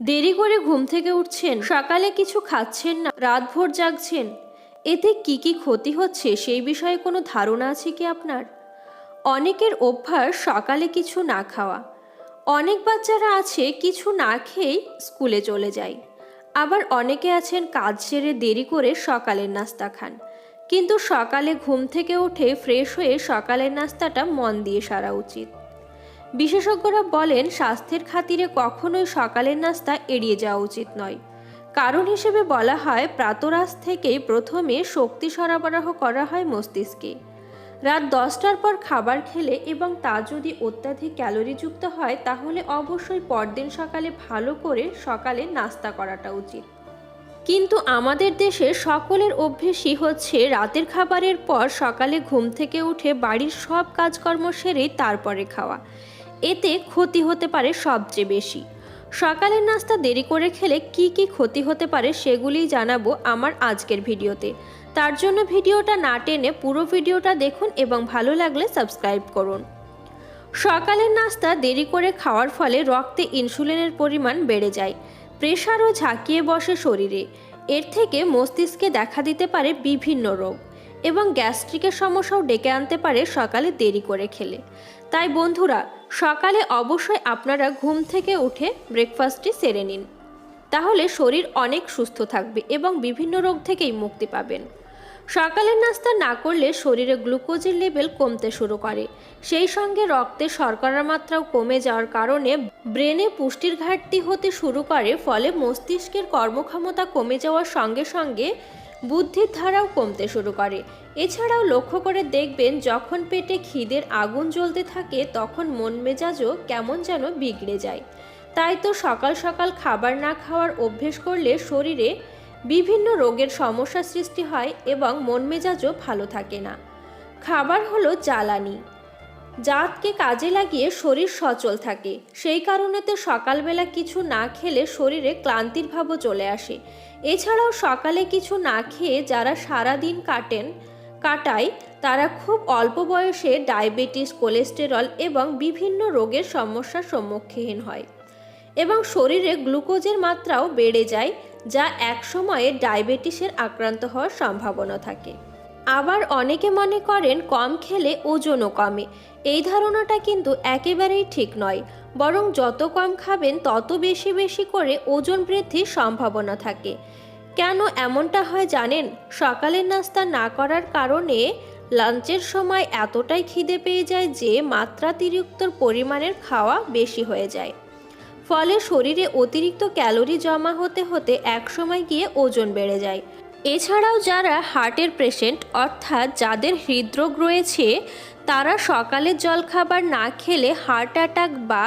দেরি করে ঘুম থেকে উঠছেন, সকালে কিছু খাচ্ছেন না, রাতভর জাগছেন। এতে কি কি ক্ষতি হচ্ছে সেই বিষয়ে কোনো ধারণা আছে কি আপনার? অনেকের অভ্যাস সকালে কিছু না খাওয়া। অনেক বাচ্চারা আছে কিছু না খেয়েই স্কুলে চলে যায়। আবার অনেকে আছেন কাজ সেরে দেরি করে সকালের নাস্তা খান। কিন্তু সকালে ঘুম থেকে উঠে ফ্রেশ হয়ে সকালের নাস্তাটা মন দিয়ে সারা উচিত। বিশেষজ্ঞরা বলেন, স্বাস্থ্যের খাতিরে কখনোই সকালের নাস্তা এড়িয়ে যাওয়া উচিত নয়। কারণ হিসেবে বলা হয় প্রাতরাশ থেকেই প্রথমে শক্তি সরবরাহ করা হয় মস্তিষ্কে। রাত দশটার পর খাবার খেলে এবং তা যদি অত্যাধিক ক্যালোরিযুক্ত হয়, তাহলে অবশ্যই পরদিন সকালে ভালো করে সকালে নাস্তা করাটা উচিত। কিন্তু আমাদের দেশে সকলের অভ্যেসই হচ্ছে, রাতের খাবারের পর সকালে ঘুম থেকে উঠে বাড়ির সব কাজকর্ম সেরেই তারপরে খাওয়া। এতে ক্ষতি হতে পারে সবচেয়ে বেশি। সকালের নাস্তা দেরি করে খেলে কি কি ক্ষতি হতে পারে সেগুলিই জানাব আমার আজকের ভিডিওতে। তার জন্য ভিডিওটা না টেনে পুরো ভিডিওটা দেখুন এবং ভালো লাগলে সাবস্ক্রাইব করুন। সকালের নাস্তা দেরি করে খাওয়ার ফলে রক্তে ইনসুলিনের পরিমাণ বেড়ে যায়, প্রেশারও ঝাঁকিয়ে বসে শরীরে। এর থেকে মস্তিষ্কে দেখা দিতে পারে বিভিন্ন রোগ এবং গ্যাস্ট্রিকের সমস্যাও ডেকে আনতে পারে সকালে দেরি করে খেলে। তাই বন্ধুরা সকালে অবশ্যই আপনারা ঘুম থেকে উঠে ব্রেকফাস্টটি সেরে নিন। তাহলে শরীর অনেক সুস্থ থাকবে এবং বিভিন্ন রোগ থেকেই মুক্তি পাবেন। সকালের নাস্তা না করলে শরীরে গ্লুকোজের লেভেল কমতে শুরু করে। সেই সঙ্গে রক্তে শর্করার মাত্রাও কমে যাওয়ার কারণে ব্রেনে পুষ্টির ঘাটতি হতে শুরু করে, ফলে মস্তিষ্কের কর্মক্ষমতা কমে যাওয়ার সঙ্গে সঙ্গে বুদ্ধির ধারাও কমতে শুরু করে। এছাড়াও লক্ষ্য করে দেখবেন, যখন পেটে খিদের আগুন জ্বলতে থাকে, তখন মন মেজাজও কেমন যেন বিগড়ে যায়। তাই তো সকাল সকাল খাবার না খাওয়ার অভ্যেস করলে শরীরে বিভিন্ন রোগের সমস্যা সৃষ্টি হয় এবং মন মেজাজও ভালো থাকে না। খাবার হলো জ্বালানি। জাতকে কাজে লাগিয়ে শরীর সচল থাকে। সেই কারণে তো সকালবেলা কিছু না খেলে শরীরে ক্লান্তির ভাবও চলে আসে। এছাড়াও সকালে কিছু না খেয়ে যারা সারা দিন কাটেন, কাটায়, তারা খুব অল্প বয়সে ডায়াবেটিস, কোলেস্টেরল এবং বিভিন্ন রোগের সমস্যার সম্মুখীন হয় এবং শরীরে গ্লুকোজের মাত্রাও বেড়ে যায়, যা এক সময়ে ডায়াবেটিসের আক্রান্ত হওয়ার সম্ভাবনা থাকে। আবার অনেকে মনে করেন কম খেলে ওজনও কমে। এই ধারণাটা কিন্তু একেবারেই ঠিক নয়, বরং যত কম খাবেন, তত বেশি বেশি করে ওজন বৃদ্ধির সম্ভাবনা থাকে। কেন এমনটা হয় জানেন? সকালের নাস্তা না করার কারণে লাঞ্চের সময় এতটাই খিদে পেয়ে যায় যে মাত্রাতিরিক্ত পরিমাণের খাওয়া বেশি হয়ে যায়। ফলে শরীরে অতিরিক্ত ক্যালোরি জমা হতে হতে একসময় গিয়ে ওজন বেড়ে যায়। এছাড়াও যারা হার্টের পেশেন্ট, অর্থাৎ যাদের হৃদরোগ রয়েছে, তারা সকালের জলখাবার না খেলে হার্ট অ্যাটাক বা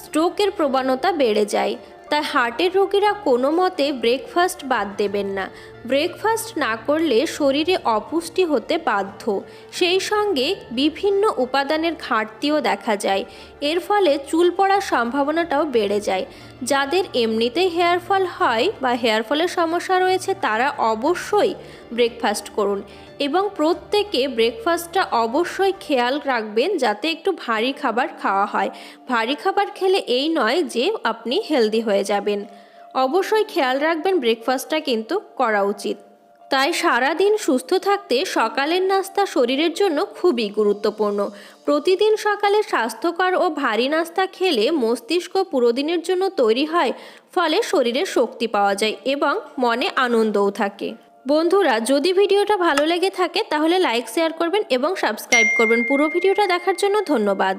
স্ট্রোকের প্রবণতা বেড়ে যায়। তাই হার্টের রোগীরা কোনো মতে ব্রেকফাস্ট বাদ দেবেন না। ব্রেকফাস্ট না করলে শরীরে অপুষ্টি হতে বাধ্য। সেই সঙ্গে বিভিন্ন উপাদানের ঘাটতিও দেখা যায়। এর ফলে চুল পড়ার সম্ভাবনাটাও বেড়ে যায়। যাদের এমনিতেই হেয়ার ফল হয় বা হেয়ার ফলের সমস্যা রয়েছে, তারা অবশ্যই ব্রেকফাস্ট করুন। এবং প্রত্যেকে ব্রেকফাস্টটা অবশ্যই খেয়াল রাখবেন যাতে একটু ভারী খাবার খাওয়া হয়। ভারী খাবার খেলে এই নয় যে আপনি হেলদি হয়ে যাবেন। অবশ্যই খেয়াল রাখবেন ব্রেকফাস্টটা কিন্তু করা উচিত। তাই সারাদিন সুস্থ থাকতে সকালের নাস্তা শরীরের জন্য খুবই গুরুত্বপূর্ণ। প্রতিদিন সকালে স্বাস্থ্যকর ও ভারী নাস্তা খেলে মস্তিষ্ক পুরো দিনের জন্য তৈরি হয়, ফলে শরীরে শক্তি পাওয়া যায় এবং মনে আনন্দও থাকে। বন্ধুরা, যদি ভিডিওটা ভালো লেগে থাকে তাহলে লাইক, শেয়ার করবেন এবং সাবস্ক্রাইব করবেন। পুরো ভিডিওটা দেখার জন্য ধন্যবাদ।